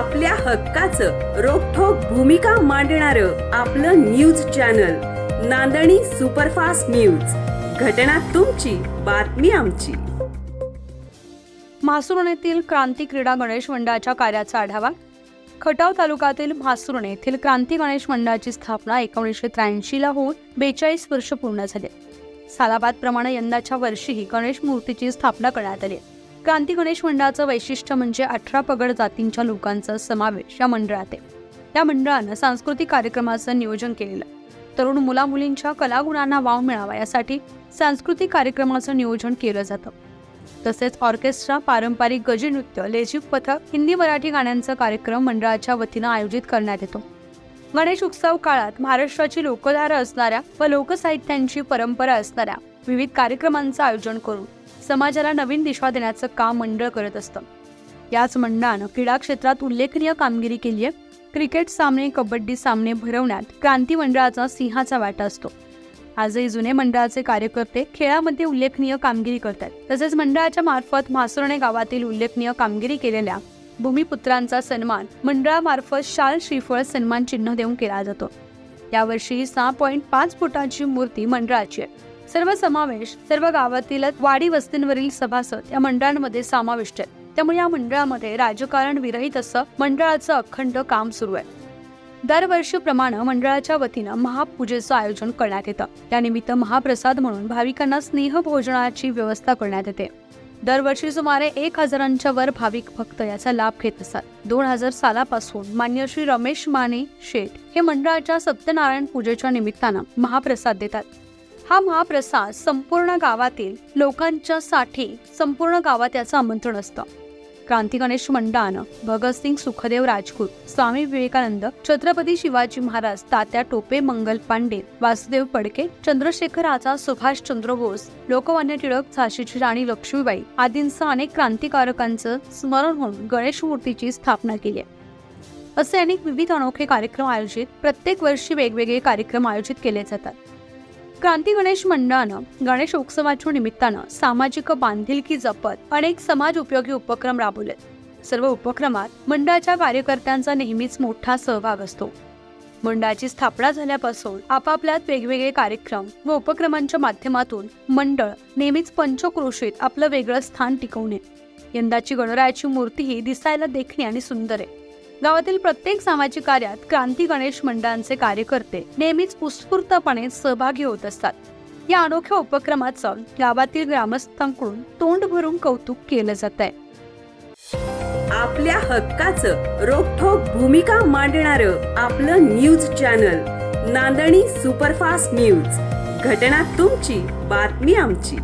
आपल्या हक्काचं रोखोक भूमिका मांडणार आपलं news channel Nandani superfast news. घटना तुमची बातमी आमची. म्हासुरणेतील क्रांती क्रीडा गणेश मंडळाच्या कार्याचा आढावा. खटाव तालुक्यातील म्हासुरणे येथील क्रांती गणेश मंडळाची स्थापना एकोणीसशे त्र्याऐंशीला होऊन बेचाळीस वर्ष पूर्ण झाले. सालाबादप्रमाणे यंदाच्या वर्षीही गणेश मूर्तीची स्थापना करण्यात आली क्रांती गणेश मंडळाचं वैशिष्ट्य म्हणजे अठरा पगड जातींच्या लोकांचा समावेश या मंडळात आहे. या मंडळानं सांस्कृतिक कार्यक्रमाचं नियोजन केलेलं तरुण मुलामुलींच्या कलागुणांना वाव मिळावा यासाठी सांस्कृतिक कार्यक्रमाचं नियोजन केलं जातं. तसेच ऑर्केस्ट्रा पारंपरिक गजी नृत्य लेझिक पथक हिंदी मराठी गाण्यांचा कार्यक्रम मंडळाच्या वतीनं आयोजित करण्यात येतो. गणेश उत्सव काळात महाराष्ट्राची लोकधारा असणाऱ्या व लोकसाहित्यांची परंपरा असणाऱ्या विविध कार्यक्रमांचं आयोजन करून समाजाला नवीन दिशा देण्याचं काम मंडळ करत असतं. याच मंडळानं क्रीडा क्षेत्रात उल्लेखनीय कामगिरी केली आहे. क्रिकेट सामने कबड्डी सामने भरवण्यात क्रांती मंडळाचा सिंहाचा वाटा असतो. आजही जुने मंडळाचे कार्यकर्ते खेळामध्ये उल्लेखनीय कामगिरी करतात. तसेच मंडळाच्या मार्फत म्हासुर्णे गावातील उल्लेखनीय कामगिरी केलेल्या भूमिपुत्रांचा सन्मान मंडळामार्फत शाल श्रीफळ सन्मान चिन्ह देऊन केला जातो. यावर्षी सहा पॉईंट पाच फुटाची मूर्ती मंडळाची आहे. सर्व समावेश सर्व गावातील वाडी वस्तींवरील सभासद या मंडळांमध्ये समाविष्ट आहेत. त्यामुळे या मंडळामध्ये राजकारण विरहित असं मंडळाचं अखंड काम सुरू आहे. दरवर्षीप्रमाणे मंडळाच्या वतीनं महापूजेचं आयोजन करण्यात येतं. त्यानिमित्त महाप्रसाद म्हणून भाविकांना स्नेह भोजनाची व्यवस्था करण्यात येते. दरवर्षी सुमारे एक हजारांच्या वर भाविक भक्त याचा लाभ घेत असतात. दोन हजार सालापासून मान्य श्री रमेश माने शेठ हे मंडळाच्या सत्यनारायण पूजेच्या निमित्तानं महाप्रसाद देतात. हा महाप्रसाद संपूर्ण गावातील लोकांच्या साठी संपूर्ण गावात याचं आमंत्रण असतं. क्रांती गणेश मंडान भगतसिंग सुखदेव राजपूत स्वामी विवेकानंद छत्रपती शिवाजी महाराज तात्या टोपे मंगल पांडे वासुदेव पडके चंद्रशेखर आझाद सुभाष चंद्र बोस लोकमान्य टिळक झाशीची राणी लक्ष्मीबाई आदींसह अनेक क्रांतिकारकांचं स्मरण होऊन गणेश मूर्तीची स्थापना केली आहे. असे अनेक विविध अनोखे कार्यक्रम आयोजित प्रत्येक वर्षी वेगवेगळे कार्यक्रम आयोजित केले जातात. क्रांती गणेश मंडळानं गणेश उत्सवाच्या निमित्तानं सामाजिक बांधिलकी जपत अनेक समाज उपयोगी उपक्रम राबवलेत. सर्व उपक्रमात मंडळाच्या कार्यकर्त्यांचा नेहमीच मोठा सहभाग असतो. मंडळाची स्थापना झाल्यापासून आपापल्यात वेगवेगळे कार्यक्रम व उपक्रमांच्या माध्यमातून मंडळ नेहमीच पंचक्रोशीत आपलं वेगळं स्थान टिकवणे यंदाची गणरायाची मूर्तीही दिसायला देखणी आणि सुंदर आहे. गावातील प्रत्येक सामाजिक कार्यात क्रांती गणेश मंडळांचे कार्यकर्ते नेहमीच उत्स्फूर्तपणे सहभागी होत असतात. या अनोख्या उपक्रमाचं गावातील ग्रामस्थांकडून तोंड भरून कौतुक केलं जात आहे आपल्या हक्काचं रोखोक भूमिका मांडणार आपलं news channel Nandani superfast news. घटना तुमची बातमी आमची.